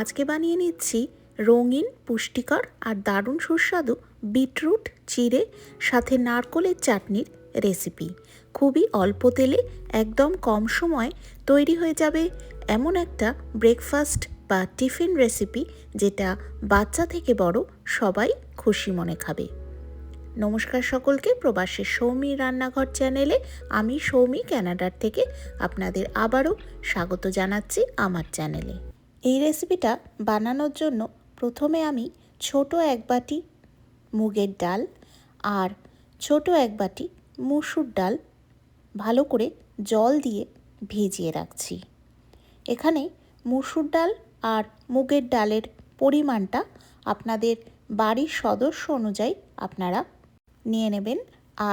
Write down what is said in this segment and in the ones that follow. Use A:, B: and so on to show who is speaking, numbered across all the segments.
A: আজকে বানিয়ে নিচ্ছি রঙিন, পুষ্টিকর আর দারুণ সুস্বাদু বিটরুট, চিড়ে, সাথে নারকোলের চাটনির রেসিপি। খুবই অল্প তেলে, একদম কম সময়ে তৈরি হয়ে যাবে এমন একটা ব্রেকফাস্ট বা টিফিন রেসিপি যেটা বাচ্চা থেকে বড় সবাই খুশি মনে খাবে। নমস্কার সকলকে, প্রবাসী সৌমি রান্নাঘর চ্যানেলে আমি সৌমি ক্যানাডার থেকে আপনাদের আবারও স্বাগত জানাচ্ছি আমার চ্যানেলে। এই রেসিপিটা বানানোর জন্য প্রথমে আমি ছোট এক বাটি মুগের ডাল আর ছোট এক বাটি মুসুর ডাল ভালো করে জল দিয়ে ভিজিয়ে রাখছি। এখানে মুসুর ডাল আর মুগের ডালের পরিমাণটা আপনাদের বাড়ির সদস্য অনুযায়ী আপনারা নিয়ে নেবেন।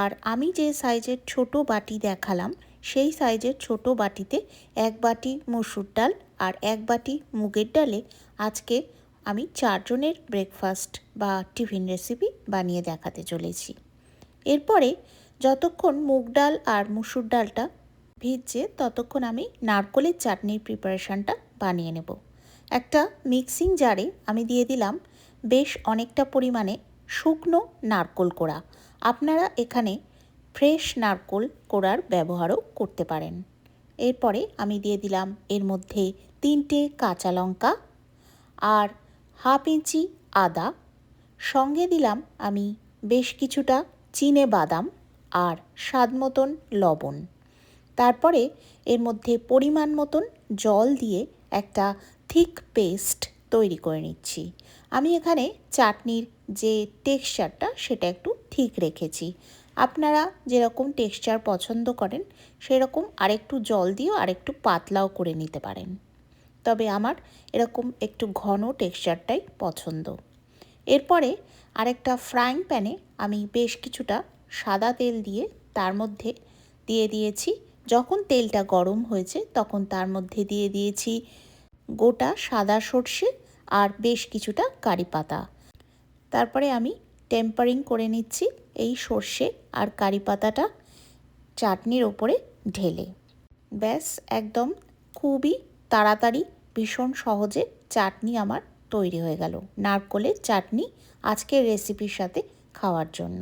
A: আর আমি যে সাইজের ছোট বাটি দেখালাম, সেই সাইজের ছোট বাটিতে এক বাটি মসুর ডাল আর এক বাটি মুগের ডালে আজকে আমি চারজনের ব্রেকফাস্ট বা টিফিন রেসিপি বানিয়ে দেখাতে চলেছি। এরপরে যতক্ষণ মুগ ডাল আর মুসুর ডালটা ভিজছে, ততক্ষণ আমি নারকলের চাটনির প্রিপারেশানটা বানিয়ে নেব। একটা মিক্সিং জারে আমি দিয়ে দিলাম বেশ অনেকটা পরিমাণে শুকনো নারকোল কোড়া। আপনারা এখানে ফ্রেশ নারকোল কোড়ার ব্যবহারও করতে পারেন। এরপরে আমি দিয়ে দিলাম এর মধ্যে তিনটে কাঁচা লঙ্কা আর হাফ ইঞ্চি আদা। সঙ্গে দিলাম আমি বেশ কিছুটা চিনে বাদাম আর স্বাদ মতন লবণ। তারপরে এর মধ্যে পরিমাণ মতন জল দিয়ে একটা থিক পেস্ট তৈরি করে নিচ্ছি। আমি এখানে চাটনির যে টেক্সচারটা সেটা একটু ঠিক রেখেছি। আপনারা যেরকম টেক্সচার পছন্দ করেন, সেরকম আরেকটু জল দিয়েও আরেকটু পাতলাও করে নিতে পারেন। তবে আমার এরকম একটু ঘন টেক্সচারটাই পছন্দ। এরপরে আরেকটা ফ্রাইং প্যানে আমি বেশ কিছুটা সাদা তেল দিয়ে তার মধ্যে দিয়ে দিয়েছি। যখন তেলটা গরম হয়েছে তখন তার মধ্যে দিয়ে দিয়েছি গোটা সাদা সর্ষে আর বেশ কিছুটা কারি পাতা। তারপরে আমি টেম্পারিং করে নিচ্ছি এই সর্ষে আর কারি পাতাটা চাটনির ওপরে ঢেলে। ব্যাস, একদম খুবই তাড়াতাড়ি ভীষণ সহজে চাটনি আমার তৈরি হয়ে গেল। নারকোলের চাটনি আজকের রেসিপির সাথে খাওয়ার জন্য।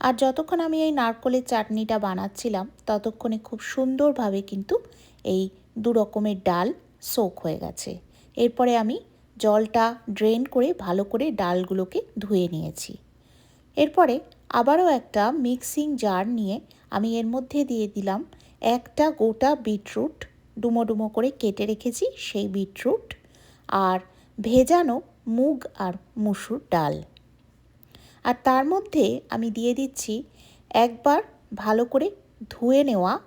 A: আর যতক্ষণ আমি এই নারকোলের চাটনিটা বানাচ্ছিলাম, ততক্ষণে খুব সুন্দরভাবে কিন্তু এই দু রকমের ডাল সোক হয়ে গেছে। এরপরে আমি জলটা ড্রেন করে ভালো করে ডালগুলোকে ধুয়ে নিয়েছি। এরপরে আবারও একটা মিক্সিং জার নিয়ে আমি এর মধ্যে দিয়ে দিলাম একটা গোটা বিটরুট ডুমো ডুমো করে কেটে রেখেছি সেই বিটরুট আর ভেজানো মুগ আর মুসুর ডাল। আর তার মধ্যে আমি দিয়ে দিচ্ছি একবার ভালো করে ধুয়ে নেওয়া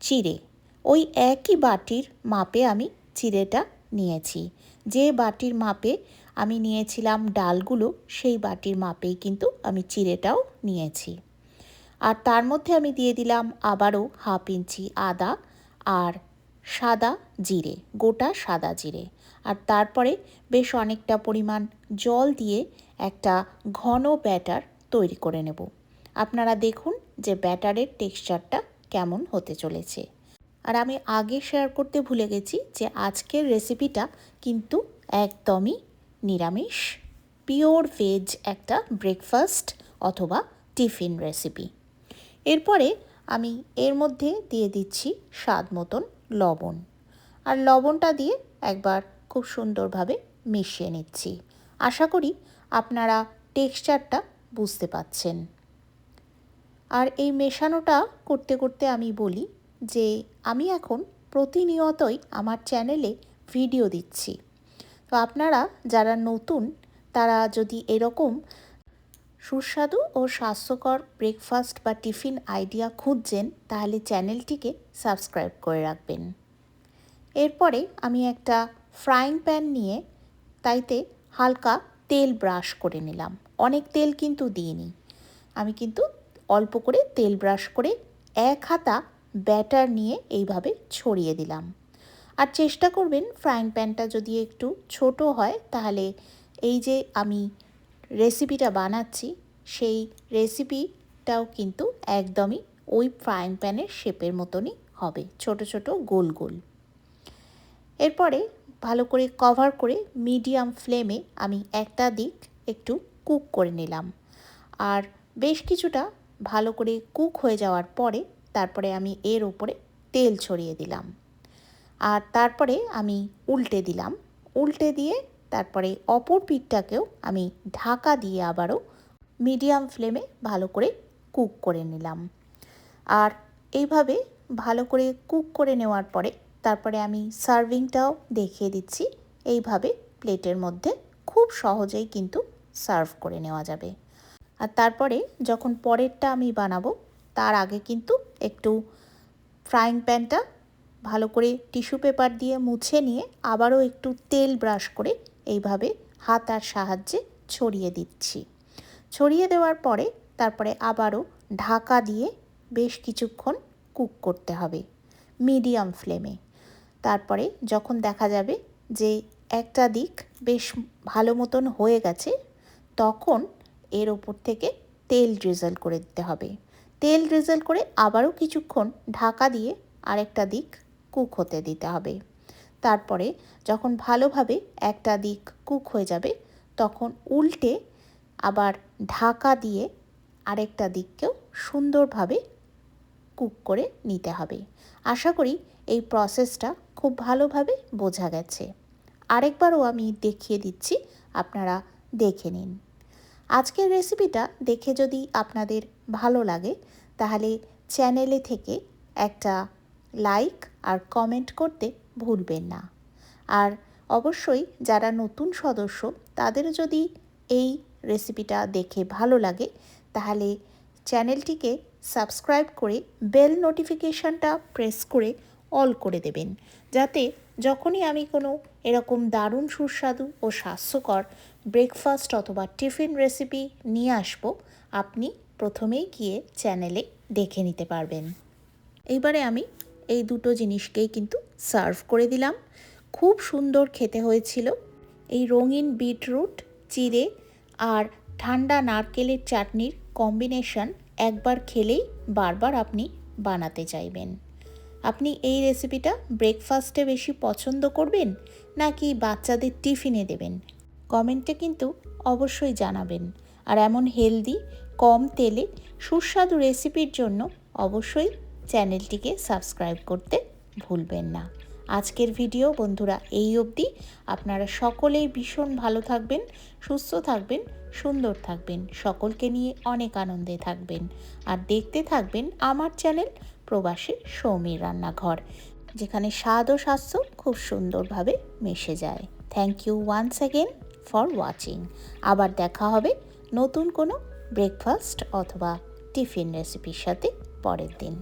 A: চিড়ে। ওই একই বাটির মাপে আমি চিড়েটা নিয়েছি। যে বাটির মাপে আমি নিয়েছিলাম ডালগুলো, সেই বাটির মাপেই কিন্তু আমি চিড়েটাও নিয়েছি। আর তার মধ্যে আমি দিয়ে দিলাম আবারও হাফ ইঞ্চি আদা আর সাদা জিরে, গোটা সাদা জিরে। আর তারপরে বেশ অনেকটা পরিমাণ জল দিয়ে একটা ঘন ব্যাটার তৈরি করে নেব। আপনারা দেখুন যে ব্যাটারের টেক্সচারটা কেমন হতে চলেছে। আর আমি আগে শেয়ার করতে ভুলে গেছি যে আজকের রেসিপিটা কিন্তু একদমই নিরামিষ পিওর ভেজ একটা ব্রেকফাস্ট অথবা টিফিন রেসিপি এরপরে আমি এর মধ্যে দিয়ে দিচ্ছি স্বাদ মতন লবণ। আর লবণটা দিয়ে একবার খুব সুন্দরভাবে মিশিয়ে নিচ্ছি। আশা করি আপনারা টেক্সচারটা বুঝতে পাচ্ছেন। আর এই মেশানোটা করতে করতে আমি বলি যে আমি এখন প্রতিনিয়তই আমার চ্যানেলে ভিডিও দিচ্ছি। তো আপনারা যারা নতুন, তারা যদি এরকম সুস্বাদু ও স্বাস্থ্যকর ব্রেকফাস্ট বা টিফিন আইডিয়া খুঁজছেন, তাহলে চ্যানেলটিকে সাবস্ক্রাইব করে রাখবেন। এরপরে আমি একটা ফ্রাইং প্যান নিয়ে তাইতে হালকা তেল ব্রাশ করে নিলাম। অনেক তেল কিন্তু দিইনি। আমি কিন্তু অল্প করে তেল ব্রাশ করে এক হাতা ব্যাটার নিয়ে এইভাবে ছড়িয়ে দিলাম। আর চেষ্টা করবেন ফ্রাইং প্যানটা যদি একটু ছোট হয়, তাহলে এই যে আমি রেসিপিটা বানাচ্ছি, সেই রেসিপিটাও কিন্তু একদমই ওই ফ্রাইং প্যানের শেপের মতনই হবে, ছোট ছোট, গোল গোল। এরপরে ভালো করে কভার করে মিডিয়াম ফ্লেমে আমি একটা দিক একটু কুক করে নিলাম। আর বেশ কিছুটা ভালো করে কুক হয়ে যাওয়ার পরে তারপরে আমি এর ওপরে তেল ছড়িয়ে দিলাম। আর তারপরে আমি উল্টে দিলাম। উল্টে দিয়ে তারপরে অপর পিঠটাকেও আমি ঢাকা দিয়ে আবারও মিডিয়াম ফ্লেমে ভালো করে কুক করে নিলাম। আর এইভাবে ভালো করে কুক করে নেওয়ার পরে তারপরে আমি সার্ভিংটাও দেখিয়ে দিচ্ছি। এইভাবে প্লেটের মধ্যে খুব সহজেই কিন্তু সার্ভ করে নেওয়া যাবে। আর তারপরে যখন পরেরটা আমি বানাবো, তার আগে কিন্তু একটু ফ্রাইং প্যানটা ভালো করে টিস্যু পেপার দিয়ে মুছে নিয়ে আবারও একটু তেল ব্রাশ করে এইভাবে হাতার সাহায্যে ছড়িয়ে দিচ্ছি। ছড়িয়ে দেওয়ার পরে তারপরে আবারও ঢাকা দিয়ে বেশ কিছুক্ষণ কুক করতে হবে, মিডিয়াম ফ্লেমে। তারপরে যখন দেখা যাবে যে একটা দিক বেশ ভালো মতন হয়ে গেছে, তখন এর ওপর থেকে তেল ড্রিজল করে দিতে হবে। তেল ড্রিজল করে আবারও কিছুক্ষণ ঢাকা দিয়ে আরেকটা দিক কুক হতে দিতে হবে। তারপরে যখন ভালোভাবে একটা দিক কুক হয়ে যাবে, তখন উল্টে আবার ঢাকা দিয়ে আরেকটা দিককেও সুন্দরভাবে কুক করে নিতে হবে। আশা করি এই প্রসেসটা খুব ভালোভাবে বোঝা গেছে। আরেকবারও আমি দেখিয়ে দিচ্ছি, আপনারা দেখে নিন। আজকের রেসিপিটা দেখে যদি আপনাদের ভালো লাগে, তাহলে চ্যানেলে থেকে একটা লাইক আর কমেন্ট করতে ভুলবেন না। আর অবশ্যই যারা নতুন সদস্য, তাদের যদি এই রেসিপিটা দেখে ভালো লাগে, তাহলে চ্যানেলটিকে সাবস্ক্রাইব করে বেল নোটিফিকেশানটা প্রেস করে অল করে দেবেন। যাতে যখনই আমি কোনো এরকম দারুণ সুস্বাদু ও স্বাস্থ্যকর ব্রেকফাস্ট অথবা টিফিন রেসিপি নিয়ে আসব, আপনি প্রথমেই গিয়ে চ্যানেলে দেখে নিতে পারবেন। এইবারে আমি এই দুটো জিনিসকেই কিন্তু সার্ভ করে দিলাম। খুব সুন্দর খেতে হয়েছিল। এই রঙিন বিটরুট, চিড়ে আর ঠান্ডা নারকেলের চাটনির কম্বিনেশন একবার খেলেই বারবার আপনি বানাতে চাইবেন। আপনি এই রেসিপিটা ব্রেকফাস্টে বেশি পছন্দ করবেন নাকি বাচ্চাদের টিফিনে দেবেন? কমেন্টে কিন্তু অবশ্যই জানাবেন। আর এমন হেলদি, কম তেলে সুস্বাদু রেসিপির জন্য অবশ্যই চ্যানেলটিকে সাবস্ক্রাইব করতে ভুলবেন না। আজকের ভিডিও বন্ধুরা এই অবধি। আপনারা সকলেই ভীষণ ভালো থাকবেন, সুস্থ থাকবেন, সুন্দর থাকবেন। সকলকে নিয়ে অনেক আনন্দে থাকবেন। আর দেখতে থাকবেন আমার চ্যানেল প্রবাসী সৌমির রান্নাঘর, যেখানে স্বাদ ও স্বাস্থ্য খুব সুন্দরভাবে মিশে যায়। Thank you once again for watching আবার দেখা হবে নতুন কোনো ব্রেকফাস্ট অথবা টিফিন রেসিপির সাথে পরের দিন।